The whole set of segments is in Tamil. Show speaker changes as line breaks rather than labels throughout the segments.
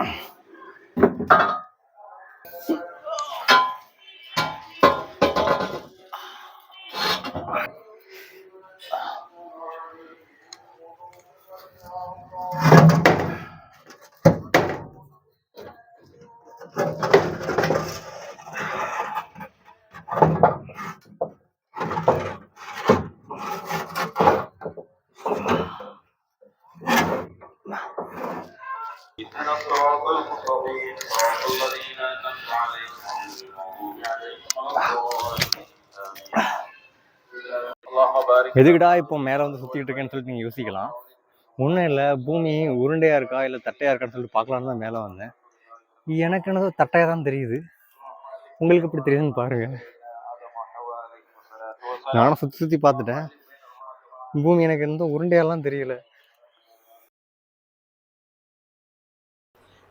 Thank you.
எதுக்குடா இப்போ மேலே வந்து சுற்றிட்டு இருக்கேன்னு சொல்லிட்டு நீங்கள் யோசிக்கலாம். ஒன்றும் இல்லை பூமி உருண்டையாக இருக்கா இல்லை தட்டையாக இருக்கான்னு சொல்லிட்டு பார்க்கலான்னு தான் மேலே வந்தேன். எனக்கு என்னதோ தட்டையாக தான் தெரியுது. உங்களுக்கு எப்படி தெரியுதுன்னு பாருங்க. நானும் சுற்றி சுற்றி பார்த்துட்டேன். பூமி எனக்கு எந்த உருண்டையெல்லாம் தெரியல.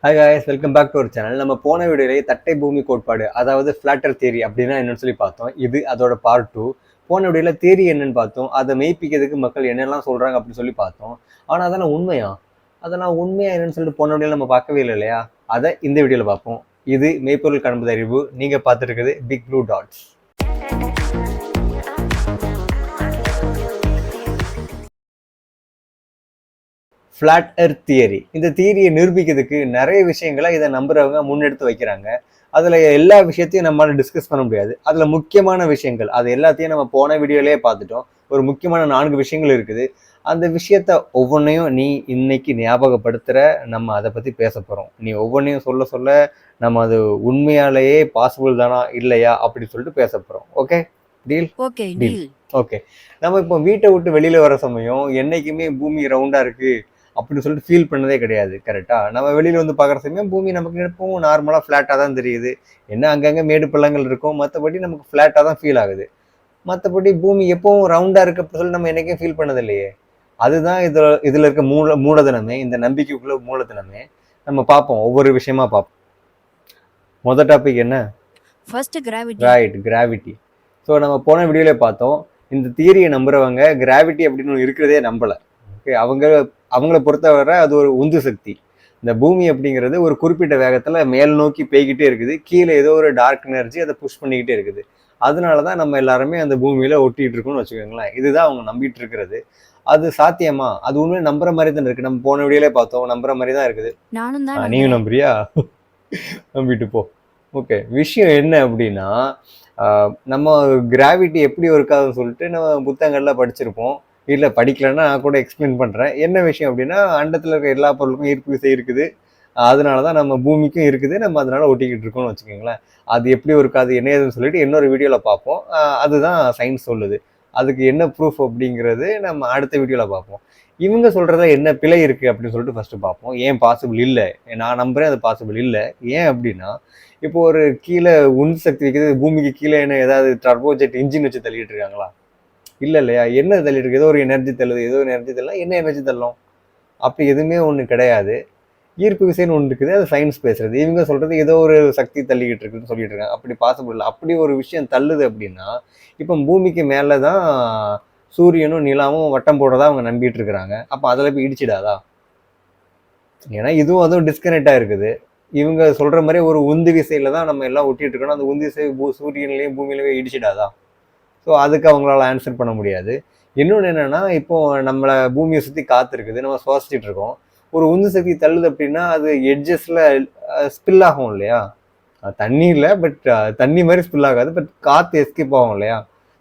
Hi guys welcome back to ஒரு சேனல் நம்ம போன வீடியோலேயே தட்டை பூமி கோட்பாடு அதாவது ஃப்ளாட்டர் தியரி அப்படின்னா என்னன்னு சொல்லி பார்த்தோம். இது அதோட பார்ட் டூ போன வீடியோவில் தேரி என்னன்னு பார்த்தோம். அதை மெய்ப்பிக்கிறதுக்கு மக்கள் என்னெல்லாம் சொல்கிறாங்க அப்படின்னு சொல்லி பார்த்தோம். ஆனால் அதெல்லாம் உண்மையா? அதெல்லாம் உண்மையா என்னன்னு சொல்லிட்டு போன வீடியோவில் நம்ம பார்க்கவே இல்லை இல்லையா? அதை இந்த வீடியோவில் பார்ப்போம். இது மெய்ப்பொருள் காண்பது அறிவு நீங்கள் பார்த்துருக்குது big blue dots flat earth theory இந்த தியரியை நிரூபிக்கிறதுக்கு நிறைய விஷயங்களை இதை நம்புறவங்க முன்னெடுத்து வைக்கிறாங்க. அதில் எல்லா விஷயத்தையும் நம்மளால டிஸ்கஸ் பண்ண முடியாது. அதில் முக்கியமான விஷயங்கள் அது எல்லாத்தையும் நம்ம போன வீடியோலேயே பார்த்துட்டோம். ஒரு முக்கியமான நான்கு விஷயங்கள் இருக்குது. அந்த விஷயத்த ஒவ்வொன்றையும் நீ இன்னைக்கு ஞாபகப்படுத்துகிற நம்ம அதை பற்றி பேச போகிறோம் நீ ஒவ்வொன்றையும் சொல்ல சொல்ல நம்ம அது உண்மையாலேயே பாசிபிள் தானா இல்லையா அப்படி சொல்லிட்டு பேச போகிறோம் okay deal
okay. Deal
okay நம்ம இப்போ வீட்டை விட்டு வெளியில் வர சமயம் என்னைக்குமே பூமி ரவுண்டாக இருக்குது அப்படின்னு சொல்லிட்டு ஃபீல் பண்ணதே கிடையாது கரெக்டாக நம்ம வெளியில் வந்து பார்க்குற சமயம் பூமி நமக்கு எப்பவும் நார்மலாக ஃப்ளாட்டாக தான் தெரியுது. என்ன அங்கங்கே மேடு பள்ளங்கள் இருக்கும் மற்றபடி நமக்கு ஃப்ளாட்டாக தான் ஃபீல் ஆகுது. மற்றபடி பூமி எப்பவும் ரவுண்டாக இருக்கு அப்படின்னு சொல்லி நம்ம என்னைக்கும் ஃபீல் பண்ணது இல்லையே அதுதான் இதில் இதில் இருக்க மூல மூலதனமே இந்த நம்பிக்கைக்குள்ள மூலதனமே. நம்ம பார்ப்போம் ஒவ்வொரு விஷயமா பார்ப்போம். மொதல் டாபிக் என்ன?
First gravity
right gravity so நம்ம போன வீடியோல பார்த்தோம் இந்த தியரியை நம்புறவங்க கிராவிட்டி அப்படின்னு இருக்கிறதே நம்பலை. ஓகே அவங்க அவங்கள பொறுத்தவரை அது ஒரு உந்து சக்தி. இந்த பூமி அப்படிங்கிறது ஒரு குறிப்பிட்ட வேகத்தில் மேல் நோக்கி போய்கிட்டே இருக்குது. கீழே ஏதோ ஒரு டார்க் எனர்ஜி அதை புஷ் பண்ணிக்கிட்டே இருக்குது. அதனால தான் நம்ம எல்லாருமே அந்த பூமியில ஒட்டிட்டு இருக்கோம்னு வச்சுக்கோங்களேன். இதுதான் அவங்க நம்பிட்டு இருக்கிறது. அது சாத்தியமா? அது உண்மையை நம்புற மாதிரி தான் இருக்கு. நம்ம போன வீடியோலே பார்த்தோம். நம்புற மாதிரி தான் இருக்குது.
நானும்
ஆ,
தான்
நீயும் நம்புறியா? நம்பிட்டு போ. ஓகே. விஷயம் என்ன அப்படின்னா நம்ம கிராவிட்டி எப்படி இருக்காதுன்னு சொல்லிட்டு நம்ம புத்தகங்கள்ல படிச்சிருப்போம். இல்லை படிக்கலைன்னா நான் கூட எக்ஸ்பிளைன் பண்ணுறேன் என்ன விஷயம் அப்படின்னா அண்டத்தில் இருக்க எல்லா பொருளுக்கும் ஈர்ப்பு விசை இருக்குது. அதனால தான் நம்ம பூமிக்கும் இருக்குது. நம்ம அதனால ஒட்டிக்கிட்டு இருக்கோம்னு வச்சுக்கோங்களேன். அது எப்படி இருக்காது என்ன ஏதுன்னு சொல்லிட்டு இன்னொரு வீடியோவில் பார்ப்போம். அதுதான் சயின்ஸ் சொல்லுது. அதுக்கு என்ன ப்ரூஃப் அப்படிங்கிறது நம்ம அடுத்த வீடியோவில் பார்ப்போம். இவங்க சொல்கிறத என்ன பிழை இருக்குது அப்படின்னு சொல்லிட்டு ஃபஸ்ட்டு பார்ப்போம். ஏன் பாசிபிள் இல்லை? நான் நம்புறேன் அது பாசிபிள் இல்லை. ஏன் அப்படின்னா இப்போ ஒரு கீழே உந்து சக்தி வைக்கிறது பூமிக்கு கீழே என்ன ஏதாவது டர்போஜெட் இன்ஜின் வச்சு தள்ளிட்டு இருக்காங்களா? இல்லை இல்லையா? என்ன தள்ளிட்டு ஏதோ ஒரு எனர்ஜி தள்ளுது ஏதோ ஒரு எனர்ஜி தள்ளலாம் என்ன எனர்ஜி தள்ளும்? அப்படி எதுவுமே ஒன்று கிடையாது. ஈர்ப்பு விசைன்னு ஒன்று இருக்குது அது சயின்ஸ் பேசுறது. இவங்க சொல்றது ஏதோ ஒரு சக்தி தள்ளிக்கிட்டு இருக்குன்னு சொல்லிட்டு இருக்காங்க. அப்படி பாசிபிள் இல்லை. அப்படி ஒரு விஷயம் தள்ளுது அப்படின்னா இப்போ பூமிக்கு மேலே தான் சூரியனும் நிலாவும் வட்டம் போடுறதா அவங்க நம்பிட்டு இருக்கிறாங்க. அப்போ அதில் போய் இடிச்சிடாதா? ஏன்னா இதுவும் அதுவும் டிஸ்கனெக்டாக இருக்குது. இவங்க சொல்ற மாதிரி ஒரு உந்து விசையில தான் நம்ம எல்லாம் ஒட்டிட்டு இருக்கணும் அந்த உந்து விசை பூ சூரியன்லேயும் பூமியிலையும் இடிச்சிடாதா? ஸோ அதுக்கு அவங்களால ஆன்சர் பண்ண முடியாது. இன்னொன்று என்னென்னா இப்போ நம்மளை பூமியை சுற்றி காற்று இருக்குது. நம்ம சுவாசிச்சுட்டு இருக்கோம். ஒரு உந்து சக்தி தள்ளுது அப்படின்னா அது எட்ஜஸில் ஸ்பில் ஆகும் இல்லையா? தண்ணி இல்லை பட் தண்ணி மாதிரி ஸ்பில் ஆகாது. பட் காற்று எஸ்கேப் ஆகும் இல்லையா?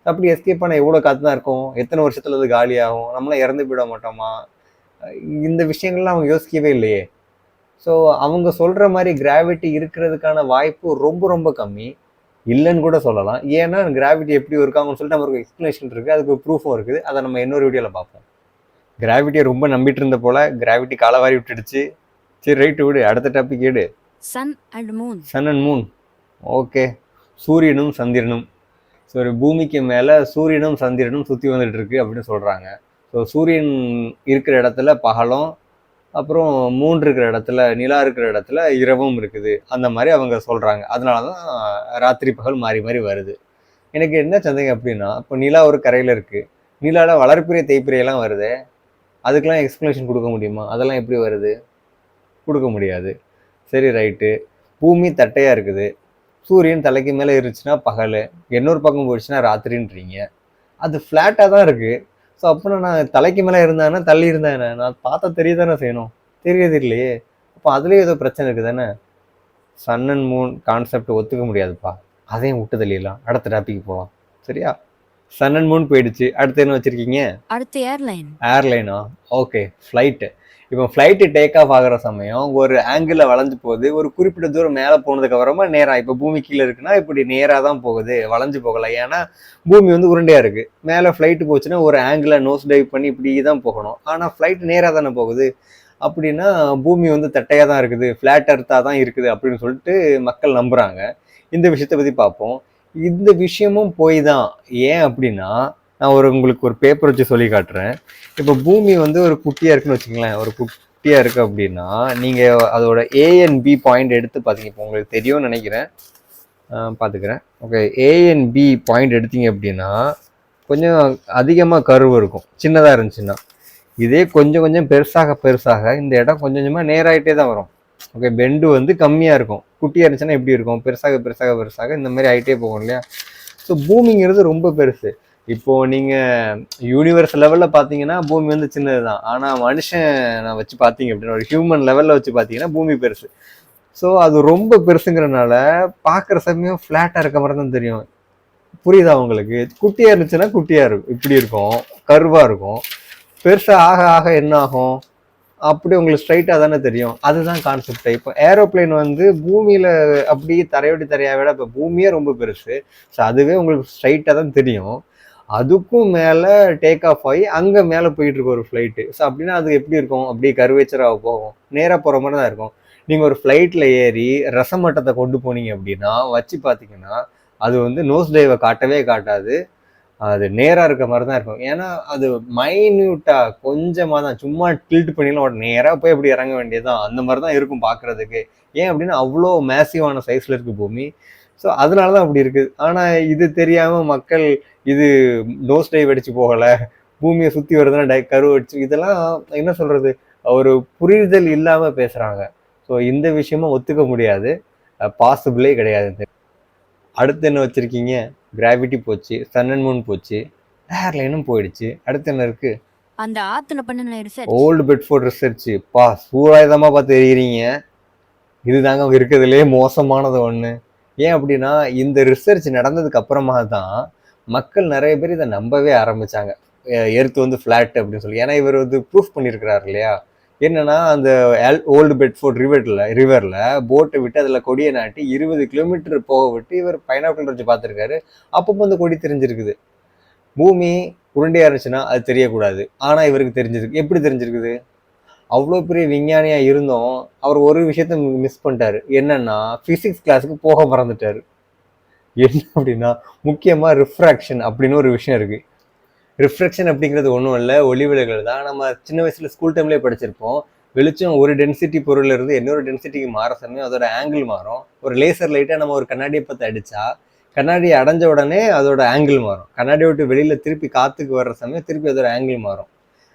அப்படி எஸ்கேப் ஆனால் எவ்வளோ காற்று தான் இருக்கும்? எத்தனை வருஷத்தில் அது காலியாகும் நம்மளாம் இறந்து போயிட மாட்டோமா? இந்த விஷயங்கள்லாம் அவங்க யோசிக்கவே இல்லையே. ஸோ அவங்க சொல்கிற மாதிரி கிராவிட்டி இருக்கிறதுக்கான வாய்ப்பு ரொம்ப ரொம்ப கம்மி. இல்லைன்னு கூட சொல்லலாம். ஏன்னா கிராவிட்டி எப்படி இருக்காங்கன்னு சொல்லிட்டு நமக்கு எக்ஸ்பிளேஷன் இருக்குது அதுக்கு ப்ரூஃபும் இருக்குது. அதை நம்ம இன்னொரு வீடியோவில் பார்ப்போம். கிராவிட்டியை ரொம்ப நம்பிட்டு இருந்த போல கிராவிட்டி காலவாரி விட்டுடுச்சு. சரி ரைட்டு விடு. அடுத்த டாபிக் எடு.
Sun and moon
sun and moon okay சூரியனும் சந்திரனும். ஸோ பூமிக்கு மேலே சூரியனும் சந்திரனும் சுற்றி வந்துட்டு இருக்கு அப்படின்னு சொல்கிறாங்க ஸோ சூரியன் இருக்கிற இடத்துல பகலும் அப்புறம் மூன் இருக்கிற இடத்துல நிலா இருக்கிற இடத்துல இரவும் இருக்குது. அந்த மாதிரி அவங்க சொல்கிறாங்க அதனால தான் ராத்திரி பகல் மாறி மாறி வருது. எனக்கு என்ன சந்தேகம் அப்படின்னா இப்போ நிலா ஒரு கரையில் இருக்குது நிலாவில் வளர்ப்பிறை தேய்ப்பிறையெல்லாம் வருது? அதுக்கெல்லாம் எக்ஸ்ப்ளனேஷன் கொடுக்க முடியுமா? அதெல்லாம் எப்படி வருது? கொடுக்க முடியாது. சரி ரைட்டு பூமி தட்டையாக இருக்குது. சூரியன் தலைக்கு மேலே இருந்துச்சுன்னா பகல். இன்னொரு பக்கம் போயிடுச்சுன்னா ராத்திரின்றீங்க. அது ஃப்ளாட்டாக தான் இருக்குது ஸோ அப்போ நான் தலைக்கு மேலே இருந்தானே தள்ளி இருந்தேன் நான் பார்த்தா தெரிய தானே செய்யணும்? தெரியாது இல்லையே அப்போ அதுலேயே ஏதோ பிரச்சனை இருக்குது தானே சன் அண்ட் மூன் கான்செப்ட் ஒத்துக்க முடியாதுப்பா. அதையும் விட்டு தள்ளிடலாம். அடுத்த டாபிக் போகலாம் சரியா? சன் அண்ட் மூன் போயிடுச்சு. அடுத்து என்ன வச்சுருக்கீங்க?
அடுத்து ஏர்லைன்
ஏர்லைனா ஓகே ஃப்ளைட்டு இப்போ ஃப்ளைட்டு டேக் ஆஃப் ஆகிற சமயம் ஒரு ஆங்கிளில் வளைஞ்சு போகுது ஒரு குறிப்பிட்ட தூரம் மேலே போனதுக்கு அப்புறமா நேராக இப்போ பூமி கீழே இருக்குன்னா இப்படி நேராக தான் போகுது வளைஞ்சு போகலை. ஏன்னா பூமி வந்து உருண்டையாக இருக்குது மேலே ஃப்ளைட்டு போச்சுன்னா ஒரு ஆங்கிளை நோஸ் டைவ் பண்ணி இப்படி தான் போகணும். ஆனால் ஃப்ளைட் நேராக தானே போகுது. அப்படின்னா பூமி வந்து தட்டையாக தான் இருக்குது ஃப்ளாட் அர்த்தாக தான் இருக்குது அப்படின்னு சொல்லிட்டு மக்கள் நம்புகிறாங்க இந்த விஷயத்தை பற்றி பார்ப்போம். இந்த விஷயமும் போய் தான் ஏன் அப்படின்னா நான் ஒரு உங்களுக்கு ஒரு பேப்பர் வச்சு சொல்லி காட்டுறேன். இப்போ பூமி வந்து ஒரு குட்டியாக இருக்குன்னு வச்சுங்களேன் ஒரு குட்டியாக இருக்குது அப்படின்னா நீங்கள் அதோட ஏஎன்பி பாயிண்ட் எடுத்து பார்த்தீங்க இப்போ உங்களுக்கு தெரியும்னு நினைக்கிறேன். பார்த்துக்கிறேன் ஓகே ஏஎன்பி பாயிண்ட் எடுத்தீங்க அப்படின்னா கொஞ்சம் அதிகமாக கருவு இருக்கும். சின்னதாக இருந்துச்சுன்னா. இதே கொஞ்சம் கொஞ்சம் பெருசாக பெருசாக இந்த இடம் கொஞ்சம் கொஞ்சமாக நேராகிட்டே தான் வரும். ஓகே பெண்டு வந்து கம்மியாக இருக்கும். குட்டியாக இருந்துச்சுன்னா எப்படி இருக்கும்? பெருசாக பெருசாக பெருசாக இந்த மாதிரி ஆகிட்டே போகும் இல்லையா? ஸோ பூமிங்கிறது ரொம்ப பெருசு. இப்போ நீங்கள் யூனிவர்ஸ் லெவலில் பாத்தீங்கன்னா பூமி வந்து சின்னது தான் ஆனால் மனுஷன் நான் வச்சு பார்த்தீங்க அப்படின்னா ஒரு ஹியூமன் லெவலில் வச்சு பார்த்தீங்கன்னா பூமி பெருசு. ஸோ அது ரொம்ப பெருசுங்கிறனால பார்க்குற சமயம் ஃப்ளாட்டாக இருக்க மாதிரி தான் தெரியும். புரியுதா உங்களுக்கு? குட்டியாக இருந்துச்சுன்னா குட்டியாக இருக்கும் இப்படி இருக்கும். கருவாக இருக்கும். பெருசாக ஆக ஆக என்ன ஆகும்? அப்படி உங்களுக்கு ஸ்ட்ரைட்டாக தானே தெரியும். அதுதான் கான்செப்ட் இப்போ ஏரோப்ளேன் வந்து பூமியில் அப்படியே தரையோடி தரையாக விட இப்போ பூமியே ரொம்ப பெருசு. ஸோ அதுவே உங்களுக்கு ஸ்ட்ரைட்டாக தான் தெரியும். அதுக்கும் மேலே டேக் ஆஃப் ஆகி அங்கே மேலே போயிட்டு இருக்க ஒரு ஃப்ளைட்டு ஸோ அப்படின்னா அது எப்படி இருக்கும்? அப்படியே கருவேச்சராக போகும். நேராக போகிற மாதிரி தான் இருக்கும். நீங்கள் ஒரு ஃப்ளைட்டில் ஏறி ரசமட்டத்தை கொண்டு போனீங்க அப்படின்னா வச்சு பார்த்தீங்கன்னா அது வந்து நோஸ் டைவை காட்டவே காட்டாது. அது நேராக இருக்க மாதிரி தான் இருக்கும். ஏன்னா அது மைன்யூட்டாக கொஞ்சமாக தான் சும்மா டில்ட் பண்ணிலாம் உடனே நேராக போய் எப்படி இறங்க வேண்டியதுதான். அந்த மாதிரி தான் இருக்கும் பார்க்குறதுக்கு ஏன் அப்படின்னா அவ்வளோ மேசிவான சைஸில் இருக்குது பூமி. ஸோ அதனால தான் அப்படி இருக்குது ஆனால் இது தெரியாமல் மக்கள் இது நோஸ் டைவ் அடிச்சு போகலை பூமியை சுற்றி வருதுன்னா டை கரு அடிச்சு இதெல்லாம் என்ன சொல்கிறது ஒரு புரிதல் இல்லாமல் பேசுகிறாங்க ஸோ இந்த விஷயமும் ஒத்துக்க முடியாது. பாசிபிளே கிடையாது. அடுத்து என்ன வச்சுருக்கீங்க? கிராவிட்டி போச்சு சன் அண்ட் மூன் போச்சு ஏர்லைனும் போயிடுச்சு. அடுத்து என்ன இருக்குது
அந்த ஆத்துல பண்ணின ரிசர்ச்
ஓல்டு பெட்ஃபோர்ட் ரிசர்ச் பா சூழாயுதமாக பார்த்து எறிகிறீங்க இதுதாங்க அவங்க இருக்கிறதுலே மோசமானது ஒன்று ஏன் அப்படின்னா இந்த ரிசர்ச் நடந்ததுக்கு அப்புறமா தான் மக்கள் நிறைய பேர் இதை நம்பவே ஆரம்பிச்சாங்க. எர்த் வந்து ஃப்ளாட் அப்படின்னு சொல்லி. ஏன்னா இவர் வந்து ப்ரூஃப் பண்ணியிருக்கிறார் இல்லையா? என்னன்னா அந்த ஓல்டு பெட்ஃபோர்ட் ரிவர்ல ரிவரில் போட்டை விட்டு அதில் கொடியை நாட்டி இருபது கிலோமீட்டர் போக விட்டு இவர் பைனாக்குலர் வச்சு பார்த்துருக்காரு. அப்பப்போ அந்த கொடி தெரிஞ்சிருக்குது. பூமி உருண்டையாக இருந்துச்சுன்னா அது தெரியக்கூடாது. ஆனால் இவருக்கு தெரிஞ்சிருக்கு. எப்படி தெரிஞ்சிருக்குது? அவ்வளோ பெரிய விஞ்ஞானியாக இருந்தோம். அவர் ஒரு விஷயத்த மிஸ் பண்ணிட்டாரு. என்னன்னா ஃபிசிக்ஸ் கிளாஸுக்கு போக மறந்துட்டார். என்ன அப்படின்னா முக்கியமாக ரிஃப்ராக்ஷன் அப்படின்னு ஒரு விஷயம் இருக்குது ரிஃப்ராக்ஷன் அப்படிங்கிறது ஒன்றும் இல்லை ஒளி விலகல் தான். நம்ம சின்ன வயசில் ஸ்கூல் டைம்லேயே படிச்சிருப்போம். வெளிச்சம் ஒரு டென்சிட்டி பொருள் இருந்து இன்னொரு டென்சிட்டிக்கு மாற சமயம் அதோட ஆங்கிள் மாறும். ஒரு லேசர் லைட்டாக நம்ம ஒரு கண்ணாடியை பார்த்து அடித்தா கண்ணாடி அடைஞ்ச உடனே அதோட ஆங்கிள் மாறும். கண்ணாடியை விட்டு வெளியில் திருப்பி காத்துக்கு வர்ற சமயம் திருப்பி அதோட ஆங்கிள் மாறும்.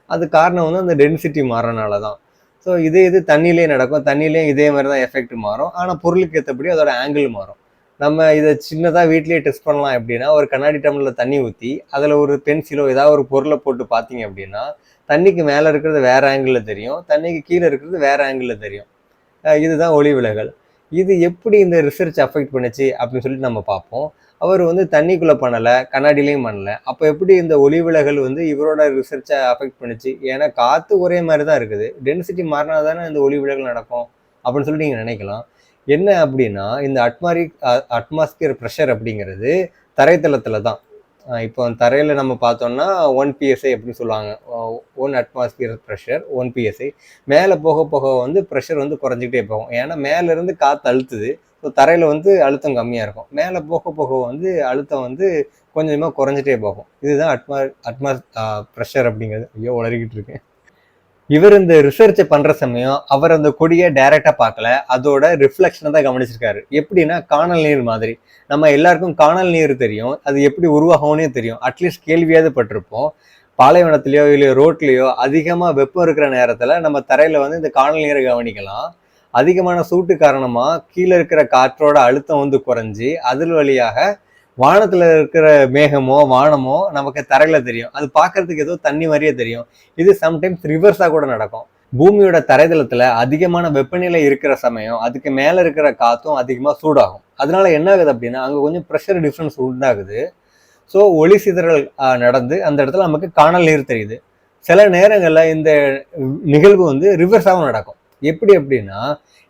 அது காரணம் வந்து அந்த டென்சிட்டி மாறனால தான் ஸோ இதே இது தண்ணியிலே நடக்கும். தண்ணியிலேயும் இதே மாதிரி தான் எஃபெக்ட் மாறும். ஆனால் பொருளுக்கு ஏற்றபடி அதோட ஆங்கிள் மாறும். நம்ம இதை சின்னதாக வீட்லேயே டெஸ்ட் பண்ணலாம் எப்படின்னா ஒரு கண்ணாடி டம்ளரில் தண்ணி ஊற்றி அதில் ஒரு பென்சிலோ ஏதாவது ஒரு பொருளை போட்டு பார்த்தீங்க அப்படின்னா தண்ணிக்கு மேலே இருக்கிறது வேறு ஆங்கிளில் தெரியும். தண்ணிக்கு கீழே இருக்கிறது வேறு ஆங்கிளில் தெரியும். இதுதான் ஒளி விலகல். இது எப்படி இந்த ரிசர்ச் அஃபெக்ட் பண்ணுச்சு அப்படின்னு சொல்லிட்டு நம்ம பார்ப்போம். அவர் வந்து தண்ணிக்குள்ளே பண்ணலை கண்ணாடிலையும் பண்ணலை. அப்போ எப்படி இந்த ஒளி விலகல் வந்து இவரோட ரிசர்ச்சை அஃபெக்ட் பண்ணுச்சு? ஏன்னா காற்று ஒரே மாதிரி தான் இருக்குது. டென்சிட்டி மாறினா தானே இந்த ஒளி விலகல் நடக்கும் அப்படின்னு சொல்லிட்டு நீங்கள் நினைக்கலாம். என்ன அப்படின்னா இந்த அட்மாரிக் அட்மாஸ்பியர் ப்ரெஷர் அப்படிங்கிறது தரைத்தளத்தில் தான். இப்போ தரையில் நம்ம பார்த்தோம்னா ஒன் பிஎஸ்ஐ அப்படின்னு சொல்லுவாங்க. One atmosphere pressure one PSI மேலே போக போக வந்து ப்ரெஷர் வந்து குறைஞ்சிக்கிட்டே போகும். ஏன்னா மேலேருந்து காற்று அழுத்துது. தரையில் வந்து அழுத்தம் கம்மியாக இருக்கும். மேலே போக போக வந்து அழுத்தம் வந்து கொஞ்சமாக குறைஞ்சிட்டே போகும். இதுதான் அட்மா அட்மாஸ் ப்ரெஷர் அப்படிங்கிறது. ஐயோ உளறிக்கிட்டு இருக்கேன். இவர் இந்த ரிசர்ச்சை பண்ற சமயம் அவர் அந்த கொடியை டைரக்டா பார்க்கல. அதோட ரிஃப்ளெக்ஷனை தான் கவனிச்சிருக்காரு. எப்படின்னா காணல் நீர் மாதிரி. நம்ம எல்லாருக்கும் காணல் நீர் தெரியும். அது எப்படி உருவாகும்னே தெரியும். அட்லீஸ்ட் கேள்வியாவது பட்டிருப்போம். பாலைவனத்திலயோ இல்லை ரோட்லேயோ அதிகமாக வெப்பம் இருக்கிற நேரத்தில் நம்ம தரையில் வந்து இந்த காணல் நீரை கவனிக்கலாம். அதிகமான சூட்டு காரணமாக கீழே இருக்கிற காற்றோட அழுத்தம் வந்து குறைஞ்சி அதில் வழியாக வானத்தில் இருக்கிற மேகமோ வானமோ நமக்கு தரையில் தெரியும். அது பார்க்கறதுக்கு ஏதோ தண்ணி மாதிரியே தெரியும். இது சம்டைம்ஸ் ரிவர்ஸாக கூட நடக்கும். பூமியோட தரைதளத்தில் அதிகமான வெப்பநிலை இருக்கிற சமயம் அதுக்கு மேலே இருக்கிற காற்றும் அதிகமாக சூடாகும். அதனால என்ன ஆகுது அப்படின்னா அங்கே கொஞ்சம் ப்ரெஷர் டிஃப்ரென்ஸ் உண்டாகுது. ஸோ ஒளி சிதறல் நடந்து அந்த இடத்துல நமக்கு காணல் நீர் தெரியுது. சில நேரங்களில் இந்த நிகழ்வு வந்து ரிவர்ஸாகவும் நடக்கும். எப்படி அப்படின்னா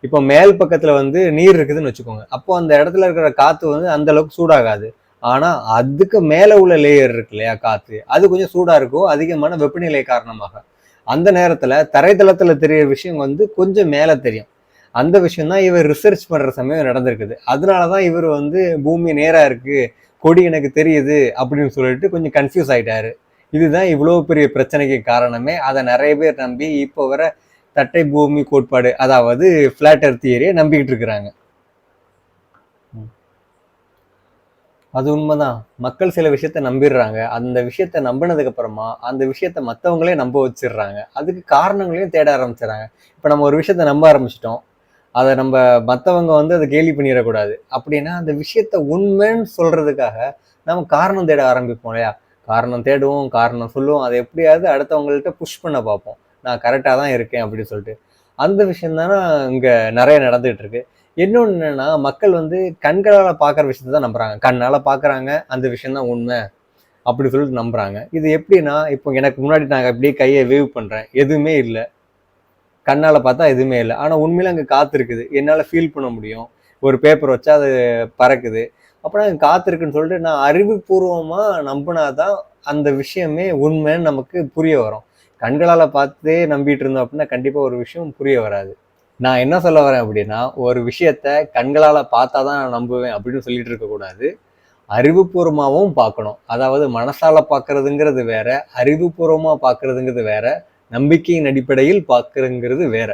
இப்போ மேல் பக்கத்தில் வந்து நீர் இருக்குதுன்னு வச்சுக்கோங்க. அப்போ அந்த இடத்துல இருக்கிற காற்று வந்து அந்த அளவுக்கு சூடாகாது. ஆனால் அதுக்கு மேலே உள்ள லேயர் இருக்கு இல்லையா காற்று அது கொஞ்சம் சூடாக இருக்கும் அதிகமான வெப்பநிலை காரணமாக. அந்த நேரத்தில் தரைத்தளத்தில் தெரியிற விஷயம் வந்து கொஞ்சம் மேலே தெரியும். அந்த விஷயம் தான் இவர் ரிசர்ச் பண்ணுற சமயம் நடந்திருக்குது. அதனால தான் இவர் வந்து பூமி நேராக இருக்குது கொடி எனக்கு தெரியுது அப்படின்னு சொல்லிட்டு கொஞ்சம் கன்ஃபியூஸ் ஆகிட்டாரு இதுதான் இவ்வளோ பெரிய பிரச்சனைக்கு காரணமே. அதை நிறைய பேர் நம்பி இப்போ வர தட்டை பூமி கோட்பாடு அதாவது ஃபிளாட் எர்த் தியரியை நம்பிக்கிட்டு இருக்கிறாங்க. அது உண்மைதான். மக்கள் சில விஷயத்த நம்பிடுறாங்க. அந்த விஷயத்த நம்பினதுக்கு அப்புறமா அந்த விஷயத்த மற்றவங்களே நம்ப வச்சிடுறாங்க. அதுக்கு காரணங்களையும் தேட ஆரம்பிச்சிடுறாங்க. இப்போ நம்ம ஒரு விஷயத்த நம்ப ஆரம்பிச்சிட்டோம். அதை நம்ம மற்றவங்க வந்து அதை கேலி பண்ணிடக்கூடாது. அப்படின்னா அந்த விஷயத்த உண்மைன்னு சொல்றதுக்காக நம்ம காரணம் தேட ஆரம்பிப்போம் இல்லையா? காரணம் தேடுவோம் காரணம் சொல்லுவோம். அதை எப்படியாவது அடுத்தவங்கள்ட்ட புஷ் பண்ண பார்ப்போம். நான் கரெக்டாக தான் இருக்கேன் அப்படின்னு சொல்லிட்டு. அந்த விஷயம் தானே இங்கே நிறைய நடந்துகிட்டு இருக்கு. இன்னொன்று என்னென்னா மக்கள் வந்து கண்களால் பார்க்குற விஷயத்த தான் நம்புகிறாங்க கண்ணால் பார்க்குறாங்க. அந்த விஷயந்தான் உண்மை அப்படி சொல்லிட்டு நம்புகிறாங்க இது எப்படின்னா இப்போ எனக்கு முன்னாடி நாங்கள் அப்படியே கையை வேவ் பண்ணுறேன் எதுவுமே இல்லை. கண்ணால் பார்த்தா எதுவுமே இல்லை. ஆனால் உண்மையில் அங்கே காற்று இருக்குது. என்னால் ஃபீல் பண்ண முடியும். ஒரு பேப்பர் வச்சா அது பறக்குது. அப்படின்னா அங்கே காற்று சொல்லிட்டு நான் அறிவுபூர்வமாக நம்பினாதான் அந்த விஷயமே உண்மைன்னு நமக்கு புரிய வரும். கண்களால் பார்த்தே நம்பிட்டு இருந்தோம் அப்படின்னா கண்டிப்பாக ஒரு விஷயம் புரிய வராது. நான் என்ன சொல்ல வரேன் அப்படின்னா ஒரு விஷயத்த கண்களால் பார்த்தா தான் நான் நம்புவேன் அப்படின்னு சொல்லிட்டு இருக்கக்கூடாது அறிவுபூர்வமாகவும் பார்க்கணும். அதாவது மனசால பார்க்கறதுங்கிறது வேற அறிவுபூர்வமாக பார்க்கறதுங்கிறது வேற நம்பிக்கையின் அடிப்படையில் பார்க்குறதுங்கிறது வேற.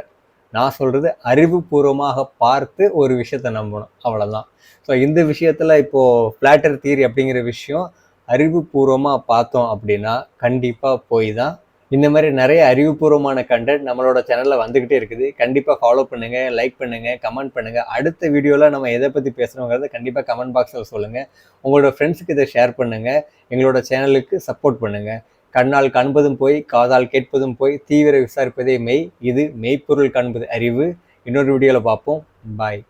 நான் சொல்கிறது அறிவுபூர்வமாக பார்த்து ஒரு விஷயத்த நம்பணும். அவ்வளோதான் ஸோ இந்த விஷயத்தில் இப்போ பிளாட்டர் தியரி அப்படிங்கிற விஷயம் அறிவுபூர்வமாக பார்த்தோம் அப்படின்னா கண்டிப்பாக போய் தான் இந்த மாதிரி நிறைய அறிவுபூர்வமான கண்டென்ட் நம்மளோட சேனலில் வந்துக்கிட்டே இருக்குது. கண்டிப்பாக ஃபாலோ பண்ணுங்கள் லைக் பண்ணுங்கள் கமெண்ட் பண்ணுங்கள் அடுத்த வீடியோவில் நம்ம எதை பற்றி பேசுகிறோங்கிறத கண்டிப்பாக கமெண்ட் பாக்ஸில் சொல்லுங்கள் உங்களோட ஃப்ரெண்ட்ஸுக்கு இதை ஷேர் பண்ணுங்கள் எங்களோட சேனலுக்கு சப்போர்ட் பண்ணுங்கள் கண்ணால் காண்பதும் போய் காதால் கேட்பதும் போய் தீவிர விசாரிப்பதே மெய். இது மெய்ப்பொருள் காண்பது அறிவு. இன்னொரு வீடியோவில் பார்ப்போம். பாய்